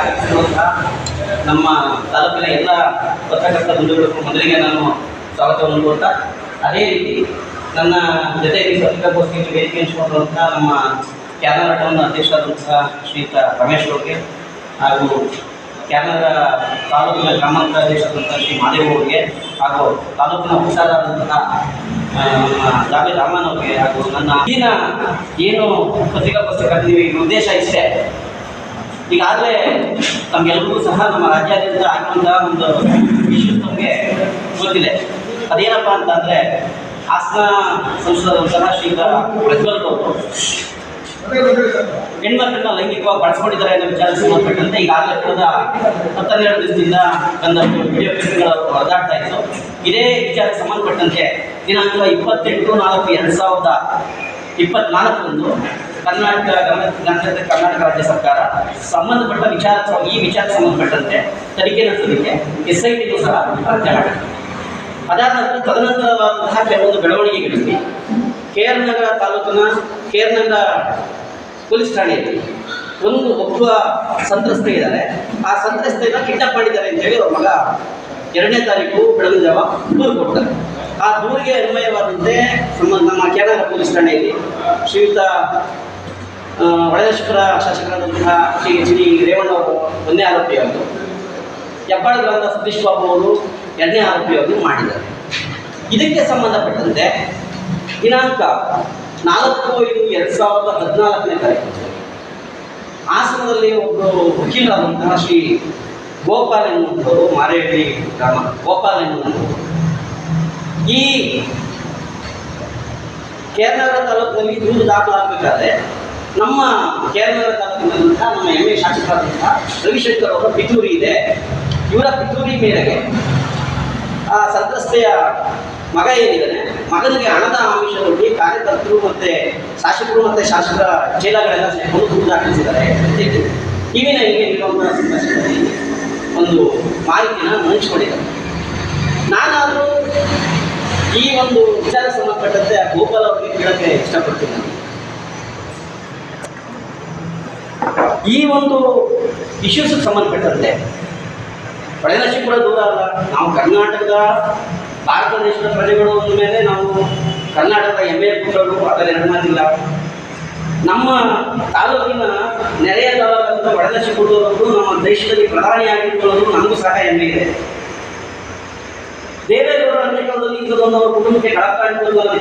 ಆಗಮಿಸಿರುವಂತಹ ನಮ್ಮ ತಾಲೂಕಿನ ಎಲ್ಲ ಪತ್ರಕರ್ತ ಬಂಧುಗಳಿಗೂ ಮೊದಲಿಗೆ ನಾನು ಸ್ವಾಗತವನ್ನು ಕೊಡ್ತಾ ಅದೇ ರೀತಿ ನನ್ನ ಜೊತೆಗೆ ಪತ್ರಿಕಾಗೋಷ್ಠಿಗೆ ವೇದಿಕೆ ಹಂಚಿಕೊಂಡಿರುವಂತಹ ನಮ್ಮ ಕ್ಯಾನರಾ ಟೌನ್ ಅಧ್ಯಕ್ಷರಾದಂತಹ ಶ್ರೀಯುತ ರಮೇಶ್ ಅವರಿಗೆ ಹಾಗೂ ಕ್ಯಾನರಾ ತಾಲೂಕಿನ ಗ್ರಾಮಾಂತರ ಅಧ್ಯಕ್ಷರಾದಂತಹ ಶ್ರೀ ಮಾದೇವ್ ಅವರಿಗೆ ಹಾಗೂ ತಾಲೂಕಿನ ಹುಷಾರಾದಂತಹ ನಮ್ಮ ಜಾವೇದ್ ರಾಮನ್ ಅವರಿಗೆ ಹಾಗೂ ನನ್ನ ಈಗಿನ ಏನು ಪತ್ರಿಕಾಗೋಷ್ಠಿ ಕರೆದಿದ್ದೀವಿ ಉದ್ದೇಶ ಇಷ್ಟೇ. ಈಗಾಗಲೇ ನಮಗೆಲ್ಲರಿಗೂ ಸಹ ನಮ್ಮ ರಾಜ್ಯಾದ್ಯಂತ ಆಗಿರುವಂತಹ ಒಂದು ವಿಷಯ ನಮಗೆ ಗೊತ್ತಿದೆ. ಅದೇನಪ್ಪ ಅಂತಂದರೆ ಹಾಸನ ಸಹ ಶ್ರೀಯುತ ಪ್ರಜ್ವಲ್ ಅವರು ಹೆಣ್ಮಕ್ಳನ್ನ ಲೈಂಗಿಕವಾಗಿ ಬಳಸ್ಕೊಂಡಿದ್ದಾರೆ ಅನ್ನೋ ವಿಚಾರ ಸಂಬಂಧಪಟ್ಟಂತೆ ಈಗಾಗಲೇ ಕಳೆದ ಹತ್ತನ್ನೆರಡು ದಿವಸದಿಂದ ಬಂದಷ್ಟು ವಿಡಿಯೋ ಕ್ಲಿಪ್ಗಳು ಹೊರದಾಡ್ತಾ ಇತ್ತು ಇದೇ ವಿಚಾರಕ್ಕೆ ಸಂಬಂಧಪಟ್ಟಂತೆ ದಿನಾಂಕ ಇಪ್ಪತ್ತೆಂಟು ನಾಲ್ಕು ಎರಡು ಸಾವಿರದ ಇಪ್ಪತ್ನಾಲ್ಕರಂದು ಕರ್ನಾಟಕ ಗಣತಂತ್ರ ಕರ್ನಾಟಕ ರಾಜ್ಯ ಸರ್ಕಾರ ಸಂಬಂಧಪಟ್ಟ ವಿಚಾರ ಈ ವಿಚಾರ ಸಂಬಂಧಪಟ್ಟಂತೆ ತನಿಖೆ ನಡೆಸೋದಕ್ಕೆ ಎಸ್ ಐ ಟಿಗೂ ಸಹ ಮಾಡಿದೆ. ಅದಾದ ನಂತರ ತದನಂತರವಾದಂತಹ ಕೆಲವೊಂದು ಬೆಳವಣಿಗೆಗಳಲ್ಲಿ ಕೆ ನಗರ ತಾಲೂಕಿನ ಕೆ ನಗರ ಪೊಲೀಸ್ ಠಾಣೆಯಲ್ಲಿ ಒಂದು ಒಬ್ಬ ಸಂತ್ರಸ್ತ ಇದ್ದಾರೆ. ಆ ಸಂತ್ರಸ್ತೆಯನ್ನು ಕಿಡ್ನಾಪ್ ಮಾಡಿದ್ದಾರೆ ಅಂತೇಳಿ ಅವ್ರ ಮಗ ಎರಡನೇ ತಾರೀಕು ಬೆಳಗಿನ ಜಾವ ದೂರು ಕೊಡ್ತಾರೆ. ಆ ದೂರಿಗೆ ಅನ್ವಯವಾದಂತೆ ನಮ್ಮ ನಮ್ಮ ಕೇರಳ ಪೊಲೀಸ್ ಠಾಣೆಯಲ್ಲಿ ಶ್ರೀಯುತ ಆ, ಒಳದೇಶ್ವರ ಶಾಸಕರಾದಂತಹ ಶ್ರೀ ಎಚ್ ಡಿ ರೇವಣ್ಣ ಅವರು ಒಂದೇ ಆರೋಪಿಯಾದರು ಹೆಬ್ಬಾಳ ಗ್ರಾಮದ ಸತೀಶ್ ಬಾಬು ಅವರು ಎರಡನೇ ಆರೋಪಿಯಾಗಿ ಮಾಡಿದ್ದಾರೆ. ಇದಕ್ಕೆ ಸಂಬಂಧಪಟ್ಟಂತೆ ದಿನಾಂಕ ನಾಲ್ಕು ಐದು ಎರಡು ಸಾವಿರದ ಹದಿನಾಲ್ಕನೇ ತಾರೀಕು ಹಾಸನದಲ್ಲಿ ಒಬ್ಬರು ವಕೀಲರಾದಂತಹ ಶ್ರೀ ಗೋಪಾಲ್ ಎನ್ನುವಂಥವರು ಮಾರೇಹಳ್ಳಿ ಗ್ರಾಮ ಗೋಪಾಲ್ ಎನ್ನುವಂಥವರು. ಈ ಕೇರಳ ತಾಲೂಕಿನಲ್ಲಿ ದೂರು ದಾಖಲಾಗಬೇಕಾದ್ರೆ ನಮ್ಮ ಕೇರಳ ತಾಲೂಕಿನಲ್ಲಿರುವಂತಹ ನಮ್ಮ ಎಂ ಎ ಶಾಸಕರಾದಂತಹ ರವಿಶಂಕರ್ ಅವರ ಪಿತೂರಿ ಇದೆ. ಇವರ ಪಿತೂರಿ ಮೇರೆಗೆ, ಆ ಸಂತ್ರಸ್ತೆಯ ಮಗ ಏನಿದ್ದಾನೆ, ಮಗನಿಗೆ ಹಣದ ಆಮಿಷದಲ್ಲಿ ಕಾರ್ಯಕರ್ತರು ಮತ್ತೆ ಶಾಸಕರು ಮತ್ತೆ ಶಾಸಕರ ಚೀಲಗಳೆಲ್ಲ ಸೇರಿಕೊಂಡು ದೂರು ದಾಖಲಿಸಿದ್ದಾರೆ. ಇವಿನ ಹಿಂಗೆ ಇರುವಂತಹ ಸಂದರ್ಶನದಲ್ಲಿ ಒಂದು ಮಾಹಿತಿನ ಹಂಚಿಕೊಂಡಿದ್ದಾರೆ. ನಾನಾದರೂ ಈ ಒಂದು ವಿಚಾರ ಸಂಬಂಧಪಟ್ಟಂತೆ ಗೋಪಾಲ್ ಅವರಿಗೆ ಕೇಳಕ್ಕೆ ಇಷ್ಟಪಡ್ತೀನಿ ನಾನು. ಈ ಒಂದು ಇಶ್ಯೂಸ್ ಸಂಬಂಧಪಟ್ಟಂತೆ ಒಳನಶಿ ಕೂಡ ದೂರ ಅಲ್ಲ ನಾವು ಕರ್ನಾಟಕದ ಭಾರತ ದೇಶದ ಪ್ರಜೆಗಳು ಅಂದ ಮೇಲೆ ನಾವು ಕರ್ನಾಟಕದ ಹೆಮ್ಮೆಯ ಕೂಡ ಅದರಲ್ಲಿ ಮಾತಿಲ್ಲ ನಮ್ಮ ತಾಲೂಕಿನ ನೆರೆಯ ತಾಲೂಕಂತ ಒಳನಶಿ ಕೊಡುವವರು ನಮ್ಮ ದೇಶದಲ್ಲಿ ಪ್ರಧಾನಿಯಾಗಿರುವುದು ನಮಗೂ ಸಹ ಹೆಮ್ಮೆ ಇದೆ. ದೇವೇಗೌಡರ ಅಂತ್ಯಕಾಲದಲ್ಲಿ ಇಂಥದ್ದೊಂದು ಅವರ ಕುಟುಂಬಕ್ಕೆ ಕಳಂಕ ಅಂಟ್ಬೋದು ಅನ್ನೋ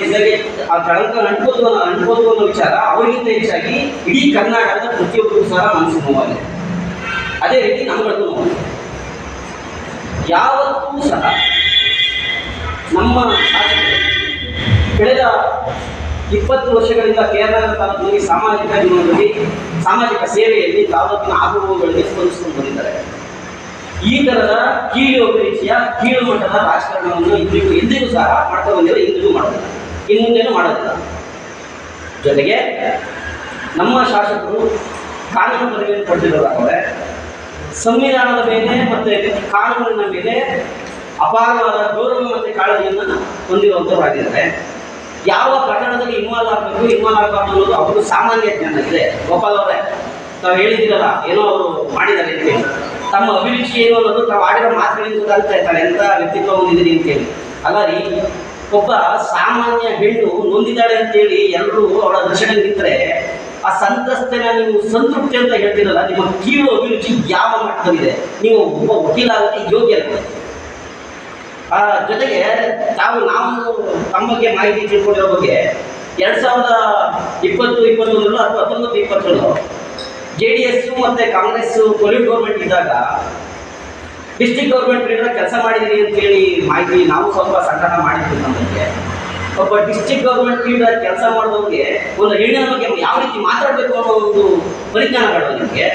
ಆ ಕಳಂಕ ಅಂಟ್ಬೋದು ಅನ್ನೋ ಅಂಟ್ಬೋದು ಅನ್ನೋ ವಿಚಾರ ಅವರಿಗಿಂತ ಹೆಚ್ಚಾಗಿ ಇಡೀ ಕರ್ನಾಟಕದ ಪ್ರತಿಯೊಬ್ಬರಿಗೂ ಸಹ ಮನಸ್ಸು ನೋವಾಗಿದೆ ಅದೇ ರೀತಿ ನಮ್ಮಗಳದ್ದು ನೋವಾಗಿದೆ. ಯಾವತ್ತೂ ಸಹ ನಮ್ಮ ಕಳೆದ ಇಪ್ಪತ್ತು ವರ್ಷಗಳಿಂದ ಕೇರಳ ತಾಲೂಕಿನಲ್ಲಿ ಸಾಮಾಜಿಕ ಜೀವನದಲ್ಲಿ, ಸಾಮಾಜಿಕ ಸೇವೆಯಲ್ಲಿ ತಾಲೂಕಿನ ಆಗುಹೋಗುಗಳಿಗೆ ಸ್ಪಂದಿಸಿಕೊಂಡು ಬಂದಿದ್ದಾರೆ. ಈ ತರದ ಕೀಳು ರೀತಿಯ ಕೀಳು ಮಟ್ಟದ ರಾಜಕಾರಣವನ್ನು ಇಂದಿಗೂ ಎಂದಿಗೂ ಸಹ ಮಾಡ್ತಾ ಬಂದಿಲ್ಲ, ಇಂದಿಗೂ ಮಾಡೋದಿಲ್ಲ ಇನ್ನು ಮುಂದೆನೂ ಮಾಡೋದಿಲ್ಲ. ಜೊತೆಗೆ ನಮ್ಮ ಶಾಸಕರು ಕಾನೂನು ಪದವಿಯನ್ನು ಪಡೆದಿರೋದಾದರೆ ಸಂವಿಧಾನದ ಮೇಲೆ ಮತ್ತು ಕಾನೂನಿನ ಮೇಲೆ ಅಪಾರವಾದ ಗೌರವ ಮತ್ತು ಕಾಳಜಿಯನ್ನು ಹೊಂದಿರುವಂಥವರಾಗಿದ್ದಾರೆ ಯಾವ ಪ್ರಕರಣದಲ್ಲಿ ಇನ್ವಾಲ್ವ್ ಆಗಬೇಕು ಇನ್ವಾಲ್ವ್ ಆಗಬಾರ್ದು ಅನ್ನೋದು ಅವರು ಸಾಮಾನ್ಯ ಜ್ಞಾನ ಇದೆ. ಗೋಪಾಲ್ ಅವರೇ, ತಾವು ಹೇಳಿದ್ದೀರಲ್ಲ, ಏನೋ ಅವರು ಮಾಡಿದ್ದಾರೆ ತಮ್ಮ ಅಭಿರುಚಿ ಏನು ಅನ್ನೋದು ತಾವು ಆಡಿರೋ ಮಾತುಗಳಿಂದ ಗೊತ್ತಾಗ್ತಾ ಇರ್ತಾರೆ. ಎಂಥ ವ್ಯಕ್ತಿತ್ವ ಹೊಂದಿದ್ದೀರಿ ಅಂತೇಳಿ ಅಲ್ಲ ರೀ ಒಬ್ಬ ಸಾಮಾನ್ಯ ಹೆಣ್ಣು ನೊಂದಿದ್ದಾಳೆ ಅಂತೇಳಿ ಎಲ್ಲರೂ ಅವಳ ದರ್ಶನ ನಿಂತರೆ, ಆ ಸಂತ್ರಸ್ತನ ನೀವು ಸಂತೃಪ್ತಿ ಅಂತ ಹೇಳ್ತೀರಲ್ಲ, ನಿಮ್ಮ ಕೀಳು ಅಭಿರುಚಿ ಯಾವ ಮಟ್ಟದಲ್ಲಿದೆ? ನೀವು ಒಬ್ಬ ವಕೀಲ ಆಗೋಕ್ಕೆ ಯೋಗ್ಯ. ಆ, ಜೊತೆಗೆ ತಾವು ನಾವು ತಮ್ಮ ಬಗ್ಗೆ ಮಾಹಿತಿ ತಿಳ್ಕೊಂಡಿರೋ ಬಗ್ಗೆ ಎರಡು ಸಾವಿರದ ಇಪ್ಪತ್ತು, ಇಪ್ಪತ್ತೊಂದರಲ್ಲೂ ಅಥವಾ ಹತ್ತೊಂಬತ್ತು, ಇಪ್ಪತ್ತರಲ್ಲೂ ಜೆ ಡಿ ಎಸ್ ಮತ್ತೆ ಕಾಂಗ್ರೆಸ್ ಪೊಲೀಸ್ ಗೌರ್ಮೆಂಟ್ ಇದ್ದಾಗ ಡಿಸ್ಟಿಕ್ ಗೌರ್ಮೆಂಟ್ ಕೆಲಸ ಅಂತ ಅಂತೇಳಿ ಮಾಹಿತಿ ನಾವು ಸ್ವಲ್ಪ ಸಂಗ್ರಹ ಮಾಡಿದ್ವಿ ನಮಗೆ ಒಬ್ಬ ಡಿಸ್ಟಿಕ್ ಗೌರ್ಮೆಂಟ್ ಲೀಡರ್ ಕೆಲಸ ಮಾಡೋರಿಗೆ ಒಂದು ಹೆಣ್ಣಿನ ಬಗ್ಗೆ ಯಾವ ರೀತಿ ಮಾತಾಡಬೇಕು ಅನ್ನೋ ಒಂದು ಪರಿಜ್ಞಾನ ಮಾಡುವ ನಿಮಗೆ.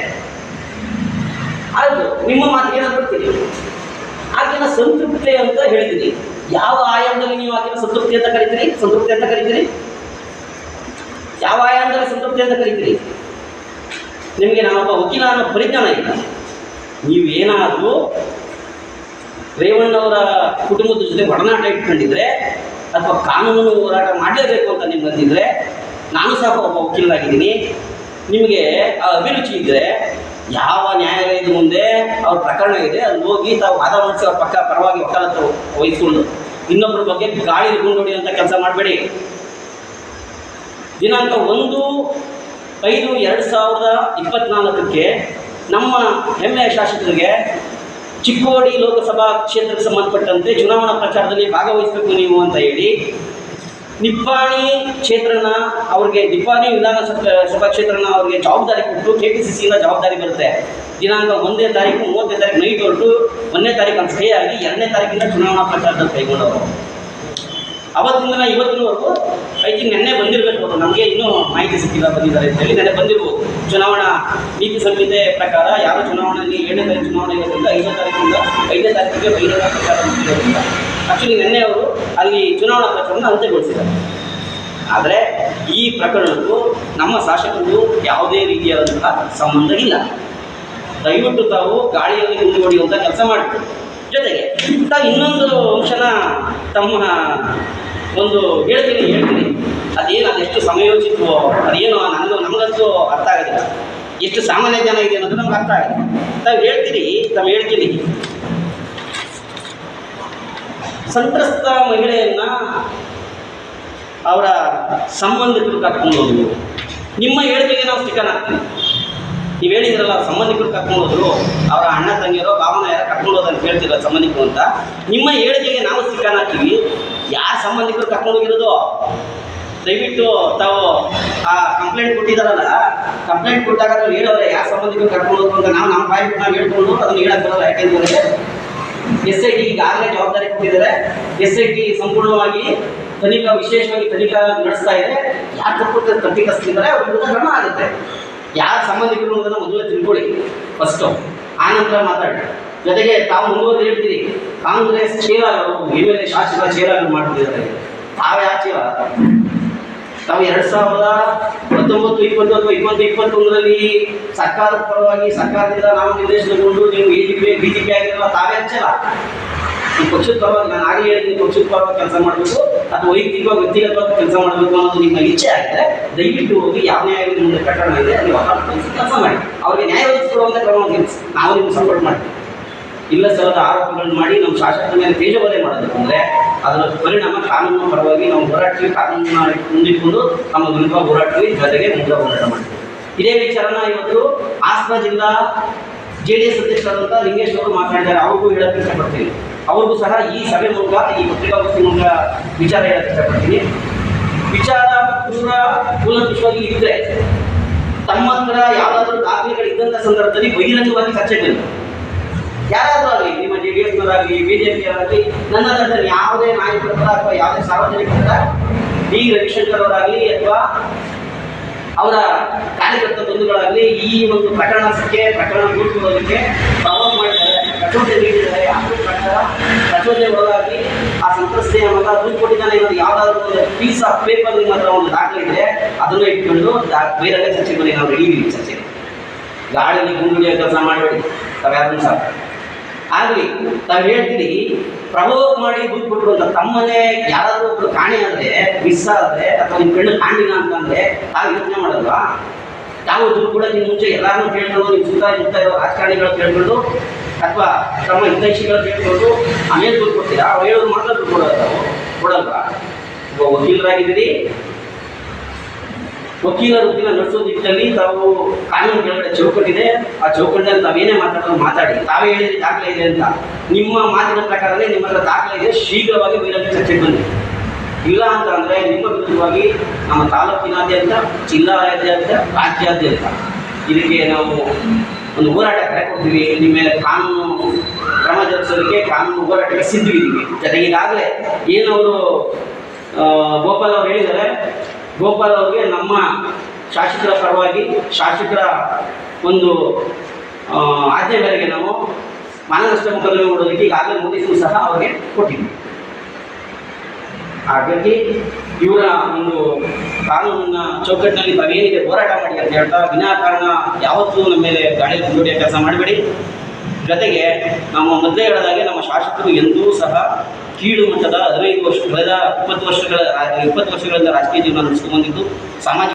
ಆಯಿತು, ನಿಮ್ಮ ಮಾತಿಗೆ ನಾನು ಬರ್ತೀನಿ ಆಕೆನ ಸಂತೃಪ್ತಿ ಅಂತ ಹೇಳಿದ್ದೀನಿ ಯಾವ ಆಯಾಮದಲ್ಲಿ ನೀವು ಆಕೆನ ಸಂತೃಪ್ತಿ ಅಂತ ಕರಿತೀರಿ? ಸಂತೃಪ್ತಿ ಅಂತ ಕರಿತೀರಿ? ಯಾವ ಆಯಾಮದಲ್ಲಿ ಸಂತೃಪ್ತಿ ಅಂತ ಕರಿತೀರಿ? ನಿಮಗೆ ನಾನೊಬ್ಬ ವಕೀಲ ಅನ್ನೋ ಪರಿಜ್ಞಾನ ಇಲ್ಲ. ನೀವೇನಾದರೂ ರೇವಣ್ಣವರ ಕುಟುಂಬದ ಜೊತೆ ಒಡನಾಟ ಇಟ್ಕೊಂಡಿದ್ರೆ ಅಥವಾ ಕಾನೂನು ಹೋರಾಟ ಮಾಡಲೇಬೇಕು ಅಂತ ನೀವು ಬಂದಿದ್ರೆ ನಾನು ಸಹ ಒಬ್ಬ ವಕೀಲರಾಗಿದ್ದೀನಿ ನಿಮಗೆ ಆ ಅಭಿರುಚಿ ಇದ್ದರೆ ಯಾವ ನ್ಯಾಯಾಲಯದ ಮುಂದೆ ಅವ್ರ ಪ್ರಕರಣ ಇದೆ ಅಲ್ಲಿ ಹೋಗಿ ತಾವು ವಾದ ಮಾಡಿಸಿ ಅವ್ರ ಪಕ್ಕ ಪರವಾಗಿ ವಕಾಲತ್ತು ವಹಿಸ್ಕೊಂಡು ಇನ್ನೊಬ್ಬರ ಬಗ್ಗೆ ಗಾಳಿ ಗುಂಡೊಡಿ ಅಂತ ಕೆಲಸ ಮಾಡಬೇಡಿ. ದಿನಾಂಕ ಒಂದು ಐದು ಎರಡು ಸಾವಿರದ ಇಪ್ಪತ್ನಾಲ್ಕಕ್ಕೆ ನಮ್ಮ ಹೆಮ್ಮೆಯ ಶಾಸಕರಿಗೆ ಚಿಕ್ಕೋಡಿ ಲೋಕಸಭಾ ಕ್ಷೇತ್ರಕ್ಕೆ ಸಂಬಂಧಪಟ್ಟಂತೆ ಚುನಾವಣಾ ಪ್ರಚಾರದಲ್ಲಿ ಭಾಗವಹಿಸಬೇಕು ನೀವು ಅಂತ ಹೇಳಿ ನಿಪ್ಪಾಣಿ ಕ್ಷೇತ್ರನ ಅವ್ರಿಗೆ, ನಿಪ್ಪಾಣಿ ವಿಧಾನಸಭಾ ಸಭಾ ಕ್ಷೇತ್ರನ ಅವ್ರಿಗೆ ಜವಾಬ್ದಾರಿ ಕೊಟ್ಟು ಕೆ ಪಿ ಸಿ ಸಿಯಿಂದ ಜವಾಬ್ದಾರಿ ಬರುತ್ತೆ. ದಿನಾಂಕ ಒಂದನೇ ತಾರೀಕು, ಮೂವತ್ತನೇ ತಾರೀಕು ನೈಟ್ ಹೊರಟು, ಒಂದನೇ ತಾರೀಕು ಅಂತ ಸ್ಟೇ ಆಗಿ ಎರಡನೇ ತಾರೀಕಿಂದ ಚುನಾವಣಾ ಪ್ರಚಾರದಲ್ಲಿ ಕೈಗೊಂಡವರು. ಅವತ್ತಿಂದ ಇವತ್ತಿನವರೆಗೂ ಐ ತಿಂಕ್ ನೆನ್ನೆ ಬಂದಿರಬೇಕು ನಮಗೆ ಇನ್ನೂ ಮಾಹಿತಿ ಸಿಕ್ಕಿಲ್ಲ ಬಂದಿದ್ದಾರೆ ಅಂತ ಹೇಳಿ ನೆನ್ನೆ ಬಂದಿರ್ಬೋದು. ಚುನಾವಣಾ ನೀತಿ ಸಂಹಿತೆ ಪ್ರಕಾರ ಯಾರು ಚುನಾವಣೆಯಲ್ಲಿ ಏಳನೇ ತಾರೀಕು ಚುನಾವಣೆ ಇರೋದ್ರಿಂದ ಐದನೇ ತಾರೀಕಿಂದ ಐದನೇ ತಾರೀಕಿಗೆ ಬಹಿರಂಗ ಪ್ರಚಾರ ಮಾಡಿರೋದ್ರಿಂದ ಆ್ಯಕ್ಚುಲಿ ನೆನ್ನೆ ಅವರು ಅಲ್ಲಿ ಚುನಾವಣಾ ಪ್ರಚಾರವನ್ನು ಅಂತ್ಯಗೊಳಿಸಿದ್ದಾರೆ. ಆದರೆ ಈ ಪ್ರಕರಣಕ್ಕೂ ನಮ್ಮ ಶಾಸಕರಿಗೂ ಯಾವುದೇ ರೀತಿಯಾದಂತಹ ಸಂಬಂಧ ಇಲ್ಲ. ದಯವಿಟ್ಟು ತಾವು ಗಾಳಿಯಲ್ಲಿ ಮುಂದುವರಿಯುವಂಥ ಕೆಲಸ ಮಾಡಬೇಕು ಜೊತೆಗೆ ತಾವು ಇನ್ನೊಂದು ಅಂಶನ ತಮ್ಮ ಒಂದು ಹೇಳ್ತೀನಿ ಹೇಳ್ತೀನಿ ಅದೇನು, ಅದೆಷ್ಟು ಸಮಯೋಚಿತವೋ ಅದೇನು, ನನಗೂ, ನಮಗಂತೂ ಅರ್ಥ ಆಗೋದಿಲ್ಲ. ಎಷ್ಟು ಸಾಮಾನ್ಯ ಜನ ಇದೆ ಅನ್ನೋದು ನಮ್ಗೆ ಅರ್ಥ ಆಗುತ್ತೆ ತಾವು ಹೇಳ್ತೀರಿ, ತಾವು ಹೇಳ್ತೀನಿ. ಸಂತ್ರಸ್ತ ಮಹಿಳೆಯನ್ನ ಅವರ ಸಂಬಂಧಿಕರು ಕರ್ಕೊಂಡು ಹೋದ್ರು. ನಿಮ್ಮ ಹೇಳಿಕೆಗೆ ನಾವು ಸ್ಟಿಕನ್ ನೀವು ಹೇಳಿದ್ರಲ್ಲ ಸಂಬಂಧಿಕರು ಕರ್ಕೊಂಡು ಹೋದ್ರು. ಅವರ ಅಣ್ಣ, ತಂಗಿಯರೋ, ಭಾವನ ಯಾರೋ ಕರ್ಕೊಂಡು ಹೋದಂತ ಹೇಳ್ತಿರಲ್ಲ ಸಂಬಂಧಿಕರು ಅಂತ. ನಿಮ್ಮ ಹೇಳಿಕೆಗೆ ನಾವು ಸ್ಟಿಕನ್ ಹಾಕ್ತೀವಿ ಯಾರು ಸಂಬಂಧಿಕರು ಕರ್ಕೊಂಡು ಹೋಗಿರೋದು? ದಯವಿಟ್ಟು ತಾವು ಆ ಕಂಪ್ಲೇಂಟ್ ಕೊಟ್ಟಿದ್ದಾರಲ್ಲ ಕಂಪ್ಲೇಂಟ್ ಕೊಟ್ಟಾಗ ಅದ್ರಲ್ಲಿ ಹೇಳೋರೆ ಯಾವ ಸಂಬಂಧಿಕರು ಕರ್ಕೊಂಡು ಅಂತ ನಾವು ನಮ್ಮ ಬಾಯಿ ನಾವು ಹೇಳ್ಕೊಂಡು ಅದನ್ನು ಹೇಳಕ್ ಬರಲ್ಲ ಯಾಕೆಂದ್ರೆ ಎಸ್ ಐ ಟಿ ಈಗಾಗಲೇ ಜವಾಬ್ದಾರಿ ಕೊಟ್ಟಿದ್ದಾರೆ. ಎಸ್ ಐ ಟಿ ಸಂಪೂರ್ಣವಾಗಿ ತನಿಖಾ, ವಿಶೇಷವಾಗಿ ತನಿಖಾ ನಡೆಸ್ತಾ ಇದೆ. ಯಾರು ತಪ್ಪು ತಪ್ಪಿಕಸ್ತಿದ್ದಾರೆ ಅವ್ರ ವಿರುದ್ಧ ಕ್ರಮ ಆಗುತ್ತೆ. ಯಾರ ಸಂಬಂಧಿಕರು ಅನ್ನೋದನ್ನು ಮೊದಲೇ ತಿಳ್ಕೊಳ್ಳಿ. ಫಸ್ಟು ಆನಂತರ ಮಾತಾಡಿ ಜೊತೆಗೆ ತಾವು ಮುಂದುವರೆದು ಹೇಳ್ತೀರಿ ಕಾಂಗ್ರೆಸ್ ಚೇಲಾಗರು ಎಂ ಶಾಸಕರ ಚೇಲಾಗರು ಮಾಡ್ತಿದ್ದಾರೆ. ತಾವ ಚೇಲ ತಾವು ಎರಡ್ ಸಾವಿರದ ಹತ್ತೊಂಬತ್ತು ಇಪ್ಪತ್ತು ಅಥವಾ ಇಪ್ಪತ್ತು, ಇಪ್ಪತ್ತೊಂದರಲ್ಲಿ ಸರ್ಕಾರದ ಪರವಾಗಿ ಸರ್ಕಾರದಿಂದ ನಾವು ನಿರ್ದೇಶನಗೊಂಡು ನೀವು A G P B J P ಆಗಿರಲ್ಲ, ತಾವೇ ಹಚ್ಚಲ್ಲ ಈ ಪಕ್ಷದ ಪರವಾಗಿ ನಾನು ಆಗಲೇ ಹೇಳಿದ್ದೀನಿ ಪಕ್ಷದ ಪರವಾಗಿ ಕೆಲಸ ಮಾಡಬೇಕು ಅಥವಾ ವೈಯಕ್ತಿಕವಾಗಿ ವ್ಯಕ್ತಿಗತವಾಗಿ ಕೆಲಸ ಮಾಡಬೇಕು ಅನ್ನೋದು ನಿಮ್ಮ ಇಚ್ಛೆ ಆಗಿದೆ. ದಯವಿಟ್ಟು ಹೋಗಿ ಯಾವ ನ್ಯಾಯಾಲಯದ ಮುಂದೆ ಪ್ರಕರಣ ಇದೆ, ನೀವು ಕೆಲಸ ಮಾಡಿ. ಅವ್ರಿಗೆ ನ್ಯಾಯ ಒದಗಿಸಿಕೊಡುವಂಥ ಕ್ರಮ ನಾವು ನಿಮ್ಗೆ ಸಪೋರ್ಟ್ ಮಾಡ್ತೀವಿ. ಇಲ್ಲ ಸಲ್ಲದ ಆರೋಪಗಳನ್ನು ಮಾಡಿ ನಮ್ಮ ಶಾಸಕರ ಮೇಲೆ ತೇಜವಧೆ ಮಾಡಬೇಕು ಅಂದರೆ ಅದರ ಪರಿಣಾಮ ಕಾನೂನು ಪರವಾಗಿ ನಾವು ಹೋರಾಡ್ತೀವಿ ಕಾನೂನು ಮುಂದಿಟ್ಕೊಂಡು ನಮ್ಮ ವಿರುದ್ಧ ಹೋರಾಡ್ತೀವಿ ಜೊತೆಗೆ ಮುಂದೆ ಹೋರಾಟ ಮಾಡ್ತೀವಿ. ಇದೇ ವಿಚಾರನ ಇವತ್ತು ಹಾಸನ ಜಿಲ್ಲಾ ಜೆ ಡಿ ಎಸ್ ಅಧ್ಯಕ್ಷರಾದಂಥ ಲಿಂಗೇಶ್ ಅವರು ಮಾತನಾಡಿದ್ದಾರೆ ಅವ್ರಿಗೂ ಹೇಳಕ್ಕೆ ಇಷ್ಟಪಡ್ತೀನಿ. ಅವ್ರಿಗೂ ಸಹ ಈ ಸಭೆ ಮೂಲಕ, ಈ ಪತ್ರಿಕಾಗೋಷ್ಠಿ ಮೂಲಕ ವಿಚಾರ ಹೇಳಕ್ಕೆ ಇಷ್ಟಪಡ್ತೀನಿ. ವಿಚಾರ ಪೂರ್ಣ ಕೂಲಂಕುಷವಾಗಿ ಇದ್ದರೆ ತಮ್ಮ ಹತ್ರ ಯಾವುದಾದ್ರೂ ದಾಖಲೆಗಳು ಇದ್ದಂಥ ಸಂದರ್ಭದಲ್ಲಿ ಬಹಿರಂಗವಾಗಿ ಚರ್ಚೆ ಯಾರಾದರೂ ಆಗಲಿ, ನಿಮ್ಮ ಜೆ ಡಿ ಎಸ್ನವರಾಗಲಿ ಬಿ ಜೆ ಪಿಯವರಾಗಲಿ ನನ್ನ ತಂಡದಲ್ಲಿ ಯಾವುದೇ ನಾಯಕರ ಅಥವಾ ಯಾವುದೇ ಸಾರ್ವಜನಿಕರ ಡಿ ರವಿಶಂಕರ್ ಅವರಾಗಲಿ ಅಥವಾ ಅವರ ಕಾರ್ಯಕರ್ತ ಬಂಧುಗಳಾಗಲಿ ಈ ಒಂದು ಪ್ರಕರಣಕ್ಕೆ ಪ್ರಕರಣ ಗುರುತಿಸೋದಕ್ಕೆ ಪ್ರಭಾವ ಮಾಡಿದ್ದಾರೆ. ಪ್ರಚೋದನೆ ನೀಡಿದ್ದಾರೆ. ಅದ್ರ ಪ್ರಕಾರ ಪ್ರಚೋದನೆ ಒಳಗಾಗಿ ಆ ಸಂತ್ರಸ್ತೆಯ ಮಗ ದುಡ್ಡು ಕೊಟ್ಟಿದ್ದಾನೆ. ಅನ್ನೋದು ಯಾವುದಾದ್ರೂ ಒಂದು ಪೀಸ್ ಆಫ್ ಪೇಪರ್ ನಿಮ್ಮ ಹತ್ರ ಒಂದು ದಾಖಲೆ ಇದ್ರೆ ಅದನ್ನು ಇಟ್ಕೊಂಡು ಬೇರೆ ಚರ್ಚೆ ಮಾಡಿ. ನಾವು ರೆಡಿ ಇದ್ದೀವಿ ಚರ್ಚೆಗೆ ಗಾಳಿಯಲ್ಲಿ ಕೆಲಸ ಮಾಡಬೇಡಿ ತಾವ್ಯಾರು ಸಹ ಆಗಲಿ, ತಾವು ಹೇಳ್ತೀರಿ ಪ್ರವೋಕ್ ಮಾಡಿ ದುಡ್ಡು ಅಂತ ತಮ್ಮನೆ ಯಾರಾದ್ರೂ ಒಬ್ರು ಕಾಣಿ ಆದರೆ ಮಿಸ್ ಆದ್ರೆ, ಅಥವಾ ನಿಮ್ಮ ಕಣ್ಣು ಕಾಣಿಲ್ಲ ಅಂತಂದ್ರೆ ಆಗ ಯೋಚನೆ ಮಾಡಲ್ವಾ? ತಾವು ದುಡ್ಡು ನಿಮ್ಮ ಮುಂಚೆ ಎಲ್ಲಾರನ್ನೂ ಕೇಳ್ಕೊಂಡು ನಿಮ್ಮ ಸುತ್ತ ಮುತ್ತ ಇರೋ ರಾಜಕಾರಣಿಗಳು ಕೇಳ್ಕೊಂಡು ಅಥವಾ ತಮ್ಮ ಹಿತೈಷಿಗಳು ಕೇಳ್ಕೊಂಡು ಆಮೇಲೆ ದುಡ್ಡು ಕೊಡ್ತೀರಾ ಅವ್ರು ಹೇಳೋದು ಮಾತ್ರ ದುಡ್ಡು ಕೊಡೋದು ಕೊಡಲ್ವಾ ಒಬ್ಬ ವಕೀಲರಾಗಿದ್ದೀರಿ ವಕೀಲ ವೃತ್ತಿನ ನಡೆಸೋ ತಾವು ಕಾನೂನು ಕೆಳಗಡೆ ಚೌಕಟ್ಟಿದೆ. ಆ ಚೌಕಟ್ಟಿನಲ್ಲಿ ತಾವೇನೇ ಮಾತಾಡೋದು ಮಾತಾಡಿ. ತಾವೇ ಹೇಳಿದ್ರೆ ದಾಖಲೆ ಇದೆ ಅಂತ. ನಿಮ್ಮ ಮಾತಿನ ಪ್ರಕಾರನೇ ನಿಮ್ಮ ಹತ್ರ ದಾಖಲೆ ಇದೆ. ಶೀಘ್ರವಾಗಿ ಬಹಿರಂಗ ಚರ್ಚೆಗೆ ಬನ್ನಿ. ಇಲ್ಲ ಅಂತ ಅಂದ್ರೆ ನಿಮ್ಮ ವಿರುದ್ಧವಾಗಿ ನಮ್ಮ ತಾಲೂಕಿನಾದ್ಯಂತ ಜಿಲ್ಲಾದ್ಯಂತ ರಾಜ್ಯಾದ್ಯಂತ ಇದಕ್ಕೆ ನಾವು ಒಂದು ಹೋರಾಟ ಕರೆ ಕೊಡ್ತೀವಿ. ನಿಮ್ಮ ಮೇಲೆ ಕಾನೂನು ಕ್ರಮ ಜರುಗಿಸೋದಕ್ಕೆ ಕಾನೂನು ಹೋರಾಟಕ್ಕೆ ಸಿದ್ಧವಿದ್ದೀವಿ. ಜೊತೆಗೆ ಈಗಾಗಲೇ ಏನವರು ಗೋಪಾಲ್ ಅವರು ಹೇಳಿದ್ದಾರೆ ಗೋಪಾಲ್ ಅವ್ರಿಗೆ ನಮ್ಮ ಶಾಸಕರ ಪರವಾಗಿ ಶಾಸಕರ ಒಂದು ಆಜ್ಞೆ ಮೇರೆಗೆ ನಾವು ಮಾನನಷ್ಟ ಮೊಕದ್ದಮೆ ಮಾಡೋದಕ್ಕೆ ಈಗಾಗಲೇ ನೋಟಿಸು ಸಹ ಅವ್ರಿಗೆ ಕೊಟ್ಟಿದ್ವಿ. ಹಾಗಾಗಿ ಇವರ ಒಂದು ಕಾನೂನಿನ ಚೌಕಟ್ಟಿನಲ್ಲಿ ತಾವೇನಿದೆ ಹೋರಾಟ ಮಾಡಿ ಅಂತ ಹೇಳ್ತಾ ವಿನಾಕಾರಣ ಯಾವತ್ತೂ ನಮ್ಮ ಮೇಲೆ ಗಾಳಿ ಕೆಲಸ ಮಾಡಬೇಡಿ. ಜೊತೆಗೆ ನಮ್ಮ ಮೊದಲೇ ಹೇಳಿದಾಗೆ ನಮ್ಮ ಶಾಸಕರು ಎಂದೂ ಸಹ ಕೀಳು ಮಟ್ಟದ ಹದಿನೈದು ವರ್ಷ ಕಳೆದ ಇಪ್ಪತ್ತು ವರ್ಷಗಳ ಇಪ್ಪತ್ತು ವರ್ಷಗಳಿಂದ ರಾಜಕೀಯ ಜೀವನ ನಡೆಸ್ಕೊಂಡು ಬಂದಿದ್ದು ಸಾಮಾಜಿಕ